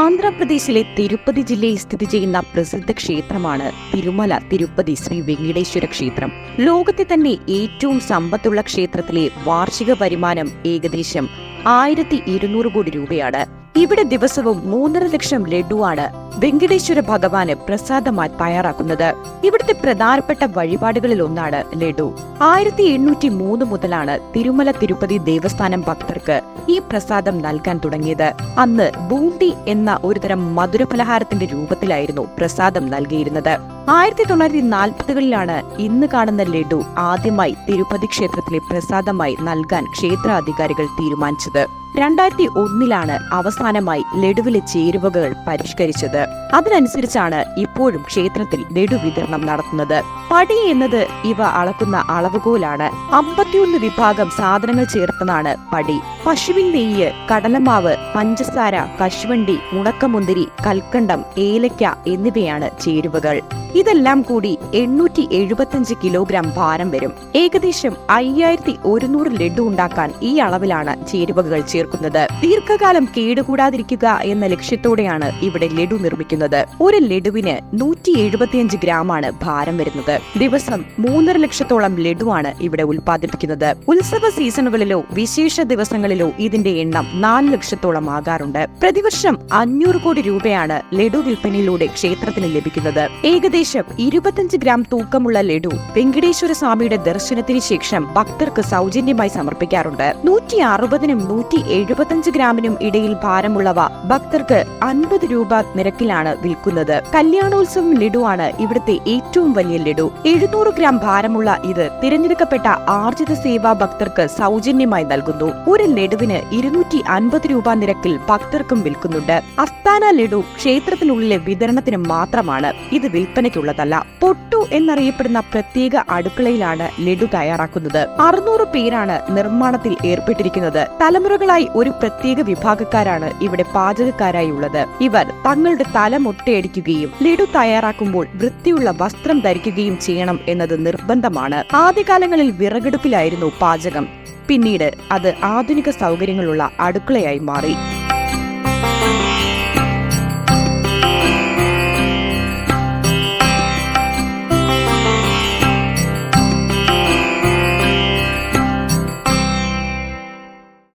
ആന്ധ്രാപ്രദേശിലെ തിരുപ്പതി ജില്ലയിൽ സ്ഥിതി ചെയ്യുന്ന പ്രസിദ്ധ ക്ഷേത്രമാണ് തിരുമല തിരുപ്പതി ശ്രീ വെങ്കിടേശ്വര ക്ഷേത്രം. ലോകത്തെ തന്നെ ഏറ്റവും സമ്പത്തുള്ള ക്ഷേത്രത്തിലെ വാർഷിക വരുമാനം ഏകദേശം ആയിരത്തി ഇരുന്നൂറ് കോടി രൂപയാണ്. ഇവിടെ ദിവസവും മൂന്നര ലക്ഷം ലഡുവാണ് വെങ്കടേശ്വര ഭഗവാന് പ്രസാദമായി തയ്യാറാക്കുന്നത്. ഇവിടുത്തെ പ്രധാനപ്പെട്ട വഴിപാടുകളിൽ ഒന്നാണ് ലഡു. ആയിരത്തി എണ്ണൂറ്റി മൂന്ന് മുതലാണ് തിരുമല തിരുപ്പതി ദേവസ്ഥാനം ഭക്തർക്ക് ഈ പ്രസാദം നൽകാൻ തുടങ്ങിയത്. അന്ന് ബൂണ്ടി എന്ന ഒരുതരം മധുരപലഹാരത്തിന്റെ രൂപത്തിലായിരുന്നു പ്രസാദം നൽകിയിരുന്നത്. ആയിരത്തി തൊള്ളായിരത്തി നാൽപ്പതുകളിലാണ് ഇന്ന് കാണുന്ന ലഡു ആദ്യമായി തിരുപ്പതി ക്ഷേത്രത്തിലെ പ്രസാദമായി നൽകാൻ ക്ഷേത്രാധികാരികൾ തീരുമാനിച്ചത്. രണ്ടായിരത്തി ഒന്നിലാണ് അവസാനമായി ലഡുവിലെ ചേരുവകൾ പരിഷ്കരിച്ചത്. അതിനനുസരിച്ചാണ് ഇപ്പോഴും ക്ഷേത്രത്തിൽ ലഡു വിതരണം നടത്തുന്നത്. പടി എന്നത് ഇവ അളക്കുന്ന അളവുകോലാണ്. അമ്പത്തിയൊന്ന് വിഭാഗം സാധനങ്ങൾ ചേർത്തതാണ് പടി. പശുവിൻ നെയ്യ് കടലമാവ് പഞ്ചസാര കശുവണ്ടി ഉണക്കമുന്തിരി കൽക്കണ്ടം ഏലയ്ക്ക എന്നിവയാണ് ചേരുവകൾ. ഇതെല്ലാം കൂടി എണ്ണൂറ്റി എഴുപത്തിയഞ്ച് കിലോഗ്രാം ഭാരം വരും. ഏകദേശം അയ്യായിരത്തി ഒരുന്നൂറ് ലഡു ഉണ്ടാക്കാൻ ഈ അളവിലാണ് ചേരുവകൾ ചേർക്കുന്നത്. ദീർഘകാലം കേടുകൂടാതിരിക്കുക എന്ന ലക്ഷ്യത്തോടെയാണ് ഇവിടെ ലഡു നിർമ്മിക്കുന്നത്. ഒരു ലഡുവിന് നൂറ്റി എഴുപത്തിയഞ്ച് ഗ്രാമാണ് ഭാരം വരുന്നത്. ദിവസം മൂന്നര ലക്ഷത്തോളം ലഡുവാണ് ഇവിടെ ഉൽപ്പാദിപ്പിക്കുന്നത്. ഉത്സവ സീസണുകളിലോ വിശേഷ ദിവസങ്ങളിലോ ഇതിന്റെ എണ്ണം നാല് ലക്ഷത്തോളം ആകാറുണ്ട്. പ്രതിവർഷം അഞ്ഞൂറ് കോടി രൂപയാണ് ലഡു വിൽപ്പനയിലൂടെ ക്ഷേത്രത്തിന് ലഭിക്കുന്നത്. ഏകദേശം ഇരുപത്തിയഞ്ച് ഗ്രാം തൂക്കമുള്ള ലഡു വെങ്കടേശ്വര സ്വാമിയുടെ ദർശനത്തിന് ശേഷം ഭക്തർക്ക് സൗജന്യമായി സമർപ്പിക്കാറുണ്ട്. നൂറ്റി അറുപതിനും നൂറ്റി എഴുപത്തിയഞ്ച് ഗ്രാമിനും ഇടയിൽ ഭാരമുള്ളവ ഭക്തർക്ക് അൻപത് രൂപ നിരക്കിലാണ് വിൽക്കുന്നത്. കല്യാണോത്സവം ലഡുവാണ് ഇവിടുത്തെ ഏറ്റവും വലിയ ലഡു. എഴുന്നൂറ് ഗ്രാം ഭാരമുള്ള ഇത് തിരഞ്ഞെടുക്കപ്പെട്ട ആർജിത സേവാ ഭക്തർക്ക് സൗജന്യമായി നൽകുന്നു. ഒരു ലഡുവിന് ഇരുന്നൂറ്റി അൻപത് രൂപ നിരക്കിൽ ഭക്തർക്കും വിൽക്കുന്നുണ്ട്. അസ്ഥാന ലഡു ക്ഷേത്രത്തിനുള്ളിലെ വിതരണത്തിന് മാത്രമാണ്. ഇത് വിൽപ്പനയ്ക്കുള്ളതല്ല. പൊട്ടു എന്നറിയപ്പെടുന്ന പ്രത്യേക അടുക്കളയിലാണ് ലഡു തയ്യാറാക്കുന്നത്. അറുന്നൂറ് പേരാണ് നിർമ്മാണത്തിൽ ഏർപ്പെട്ടിരിക്കുന്നത്. തലമുറകളായി ഒരു പ്രത്യേക വിഭാഗക്കാരാണ് ഇവിടെ പാചകക്കാരായി ഉള്ളത് ഇവർ തങ്ങളുടെ തല മുട്ടയടിക്കുകയും ലഡു തയ്യാറാക്കുമ്പോൾ വൃത്തിയുള്ള വസ്ത്രം ധരിക്കുകയും ചെയ്യണം എന്നത് നിർബന്ധമാണ്. ആദ്യകാലങ്ങളിൽ വിറകെടുപ്പിലായിരുന്നു പാചകം. പിന്നീട് അത് ആധുനിക സൗകര്യങ്ങളുള്ള അടുക്കളയായി മാറി.